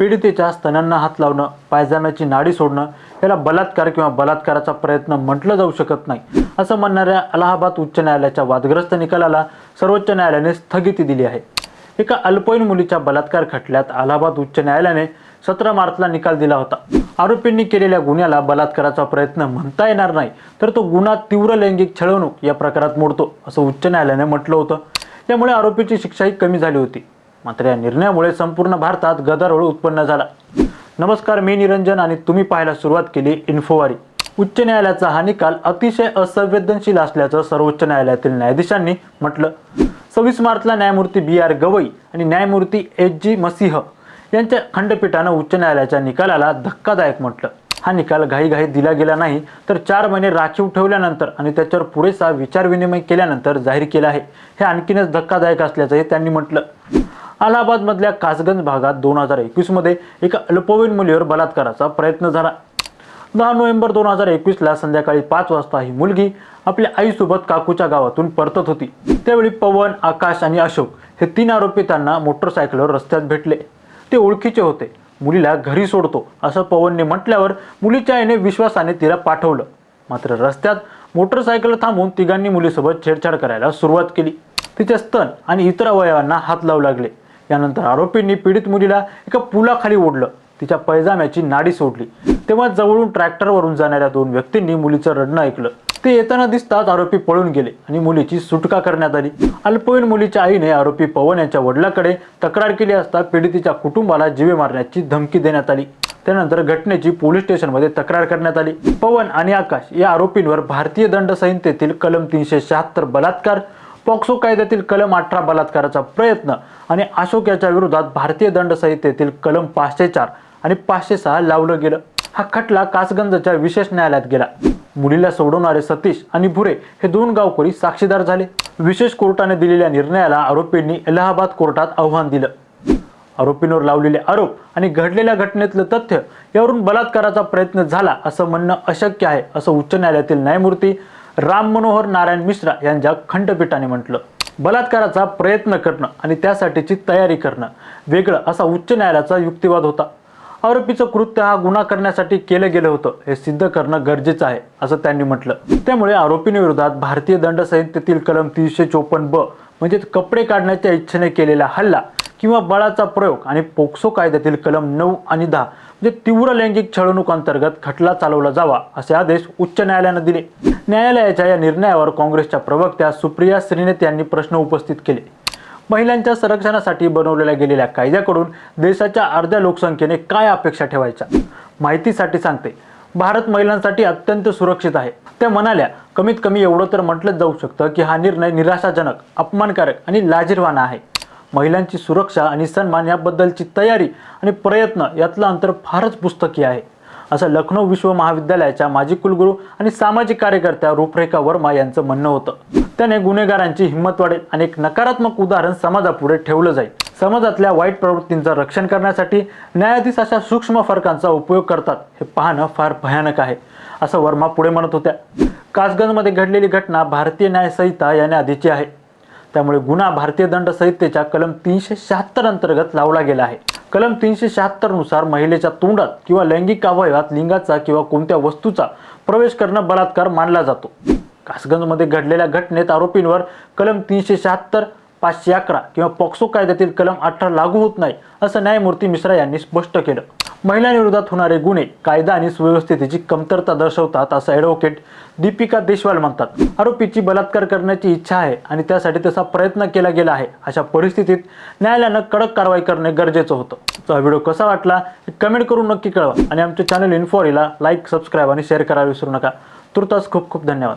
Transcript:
पीडितेच्या स्तनांना हात लावणं पायजाम्याची नाडी सोडणं याला बलात्कार किंवा बलात्काराचा प्रयत्न म्हटलं जाऊ शकत नाही. असं म्हणणाऱ्या अलाहाबाद उच्च न्यायालयाच्या वादग्रस्त निकालाला सर्वोच्च न्यायालयाने स्थगिती दिली आहे. एका अल्पवयीन मुलीच्या बलात्कार खटल्यात अलाहाबाद उच्च न्यायालयाने सतरा मार्चला निकाल दिला होता. आरोपींनी केलेल्या गुन्ह्याला बलात्काराचा प्रयत्न म्हणता येणार नाही तर तो गुन्हा तीव्र लैंगिक छळवणूक या प्रकारात मोडतो असं उच्च न्यायालयाने म्हटलं होतं. त्यामुळे आरोपीची शिक्षाही कमी झाली होती. मात्र या निर्णयामुळे संपूर्ण भारतात गदारोळ उत्पन्न झाला. नमस्कार मी निरंजन आणि तुम्ही पाहायला सुरुवात केली इन्फोवारी. उच्च न्यायालयाचा हा निकाल अतिशय असंवेदनशील असल्याचं सर्वोच्च न्यायालयातील न्यायाधीशांनी म्हटलं. सव्वीस मार्चला न्यायमूर्ती बी आर गवई आणि न्यायमूर्ती एच जी मसिंह यांच्या खंडपीठानं उच्च न्यायालयाच्या निकालाला धक्कादायक म्हटलं. हा निकाल घाईघाई दिला गेला नाही तर चार महिने राखीव ठेवल्यानंतर आणि त्याच्यावर पुरेसा विचारविनिमय केल्यानंतर जाहीर केला आहे. हे आणखीनच धक्कादायक असल्याचंही त्यांनी म्हटलं. अलाहाबादमधल्या कासगंज भागात दोन हजार एकवीसमध्ये एका अल्पवयीन मुलीवर बलात्काराचा प्रयत्न झाला. दहा नोव्हेंबर दोन हजार एकवीसला संध्याकाळी पाच वाजता ही मुलगी आपल्या आईसोबत काकूच्या गावातून परतत होती. त्यावेळी पवन आकाश आणि अशोक हे तीन आरोपी त्यांना मोटरसायकलवर रस्त्यात भेटले. ते ओळखीचे होते. मुलीला घरी सोडतो असं पवनने म्हटल्यावर मुलीच्या आईने विश्वासाने तिला पाठवलं. मात्र रस्त्यात मोटरसायकल थांबून तिघांनी मुलीसोबत छेडछाड करायला सुरुवात केली. तिचे स्तन आणि इतर अवयवांना हात लावू लागले. यानंतर आरोपींनी पीडित मुलीला एका पुलाखाली ओढलं. तिच्या पैजाम्याची नाडी सोडली. तेव्हा जवळून ट्रॅक्टरवरून जाणाऱ्या दोन व्यक्तींनी मुलीचं रडणं ऐकलं. ते येताना दिसताच आरोपी पळून गेले आणि मुलीची सुटका करण्यात आली. अल्पवयीन मुलीच्या आईने आरोपी पवन यांच्या वडिलाकडे तक्रार केली असता पीडितीच्या कुटुंबाला जीवे मारण्याची धमकी देण्यात आली. त्यानंतर घटनेची पोलीस स्टेशनमध्ये तक्रार करण्यात आली. पवन आणि आकाश या आरोपींवर भारतीय दंड संहितेतील कलम तीनशे शहात्तर बलात्कार पॉक्सो कायद्यातील कलम अठरा बलात्काराचा प्रयत्न आणि अशोक याच्या विरोधात भारतीय दंड संहितेतील कलम पाचशे चार आणि पाचशे सहा लावलं गेलं. हा खटला कासगंजच्या विशेष न्यायालयात गेला. मुलीला सोडवणारे सतीश आणि भुरे हे दोन गावकरी साक्षीदार झाले. विशेष कोर्टाने दिलेल्या निर्णयाला आरोपींनी इलाहाबाद कोर्टात आव्हान दिलं. आरोपींवर लावलेले आरोप आणि घडलेल्या घटनेतलं तथ्य यावरून बलात्काराचा प्रयत्न झाला असं म्हणणं अशक्य आहे असं उच्च न्यायालयातील न्यायमूर्ती राम मनोहर नारायण मिश्रा यांच्या खंडपीठाने म्हटलं बलात्काराचा प्रयत्न करणं आणि त्यासाठीची तयारी करणं वेगळं असा उच्च न्यायालयाचा युक्तिवाद होता. आरोपीचं कृत्य हा गुन्हा करण्यासाठी केलं गेलं होतं. हे सिद्ध करणं गरजेचं आहे असं त्यांनी म्हटलं. त्यामुळे आरोपींविरोधात भारतीय दंड संहितेतील कलम तीनशे चोपन्न ब म्हणजेच कपडे काढण्याच्या इच्छेने केलेला हल्ला किंवा बळाचा प्रयोग आणि पोक्सो कायद्यातील कलम नऊ आणि दहा म्हणजे तीव्र लैंगिक छळवणूक अंतर्गत खटला चालवला जावा असे आदेश उच्च न्यायालयानं दिले. न्यायालयाच्या या निर्णयावर काँग्रेसच्या प्रवक्त्या सुप्रिया श्रीनेत यांनी प्रश्न उपस्थित केले. महिलांच्या संरक्षणासाठी बनवलेल्या गेलेल्या कायद्याकडून देशाच्या अर्ध्या लोकसंख्येने काय अपेक्षा ठेवायच्या? माहितीसाठी सांगते. भारत महिलांसाठी अत्यंत सुरक्षित आहे. त्या म्हणाल्या कमीत कमी एवढं तर म्हटलंच जाऊ शकतं की हा निर्णय निराशाजनक अपमानकारक आणि लाजीरवाना आहे. महिलांची सुरक्षा आणि सन्मान याबद्दलची तयारी आणि प्रयत्न यातलं अंतर फारच पुस्तकी आहे. असं लखनौ विश्व महाविद्यालयाच्या माजी कुलगुरू आणि सामाजिक कार्यकर्त्या रूपरेखा वर्मा यांचं म्हणणं होतं. त्याने गुन्हेगारांची हिंमत वाढेल आणि एक नकारात्मक उदाहरण समाजापुढे ठेवलं जाईल. समाजातल्या वाईट प्रवृत्तींचं रक्षण करण्यासाठी न्यायाधीश अशा सूक्ष्म फरकांचा उपयोग करतात हे पाहणं फार भयानक आहे असं वर्मा पुढे म्हणत होत्या. कासगंजमध्ये घडलेली घटना भारतीय न्यायसंहिता याने आधीची आहे. त्यामुळे गुन्हा भारतीय दंड संहितेच्या कलम तीनशे शहात्तर अंतर्गत लावला गेला आहे. कलम तीनशे शहात्तरनुसार महिलेच्या तोंडात किंवा लैंगिक अवयवात लिंगाचा किंवा कोणत्या वस्तूचा प्रवेश करणं बलात्कार मानला जातो. कासगंजमध्ये घडलेल्या घटनेत आरोपींवर कलम तीनशे शहात्तर पाचशे अकरा किंवा पॉक्सो कायद्यातील कलम अठरा लागू होत नाही असं न्यायमूर्ती मिश्रा यांनी स्पष्ट केलं. महिलांविरोधात होणारे गुन्हे कायदा आणि सुव्यवस्थेची कमतरता दर्शवतात असं ॲडव्होकेट दीपिका देशवाल म्हणतात. आरोपीची बलात्कार करण्याची इच्छा आहे आणि त्यासाठी तसा प्रयत्न केला गेला आहे. अशा परिस्थितीत न्यायालयानं कडक कारवाई करणे गरजेचं होतं. तो हा व्हिडिओ कसा वाटला हे कमेंट करून नक्की कळवा आणि आमच्या चॅनल इन्फॉरीला लाईक सबस्क्राईब आणि शेअर करायला विसरू नका. तुर्तास खूप खूप धन्यवाद.